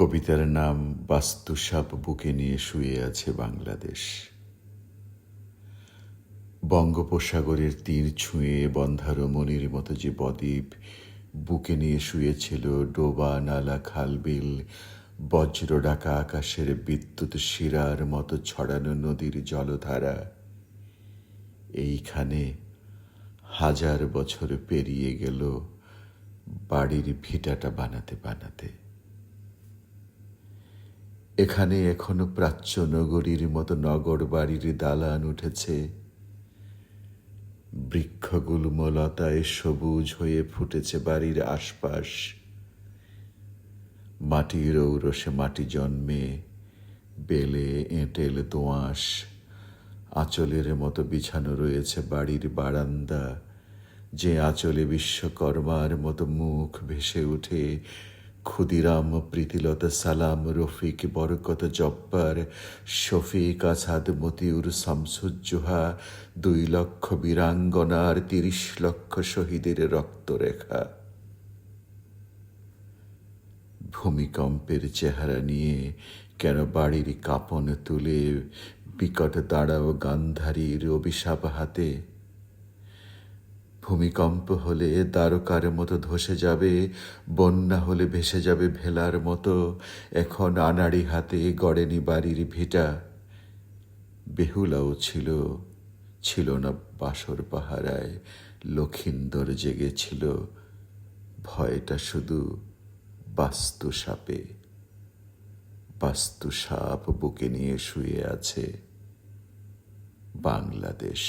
কবিতার নাম বাস্তুসাপ বুকে নিয়ে শুয়ে আছে বাংলাদেশ। বঙ্গোপসাগরের তীর ছুঁয়ে বন্ধারমণির মতো যে বদ্বীপ বুকে নিয়ে শুয়েছিল ডোবা নালা খালবিল বজ্র ডাকা আকাশের বিদ্যুৎ শিরার মতো ছড়ানো নদীর জলধারা, এইখানে হাজার বছর পেরিয়ে গেল বাড়ির ভিটাটা বানাতে বানাতে। এখানে এখনও প্রাচ্য নগরীর মতো নগর বাড়ির দালান উঠেছে। বৃক্ষগুল্মলতায় সবুজ হয়ে ফুটেছে বাড়ির আশপাশ। মাটির ঔরসে মাটি জন্মে, বেলে, এঁটেল, দোঁয়াশ, আঁচলের মতো বিছানো রয়েছে বাড়ির বারান্দা। যে আঁচলে বিশ্বকর্মার মতো মুখ ভেসে ওঠে ক্ষুদিরাম, প্রীতিলতা, সালাম, রফিক, বরকত, জব্বার, শফিক আসাদ মতিউর শামসুজ্জোহা দুই লক্ষ বীরাঙ্গনার তিরিশ লক্ষ শহীদের রক্তরেখা। ভূমিকম্পের চেহারা নিয়ে কেন বাড়ির কাপন তুলে বিকট দাঁড়াও গান্ধারীর অভিশাপ হাতে? ভূমিকম্প হলে দ্বারকার মতো ধসে যাবে, বন্যা হলে ভেসে যাবে ভেলার মতো। এখন আনাড়ি হাতে গড়েনি বাড়ির ভিটা। বেহুলাও ছিল ছিল না বাসর পাহারায়, লক্ষিন্দর জেগেছিল ভয়টা শুধু বাস্তু সাপে বাস্তু সাপ বুকে নিয়ে শুয়ে আছে বাংলাদেশ।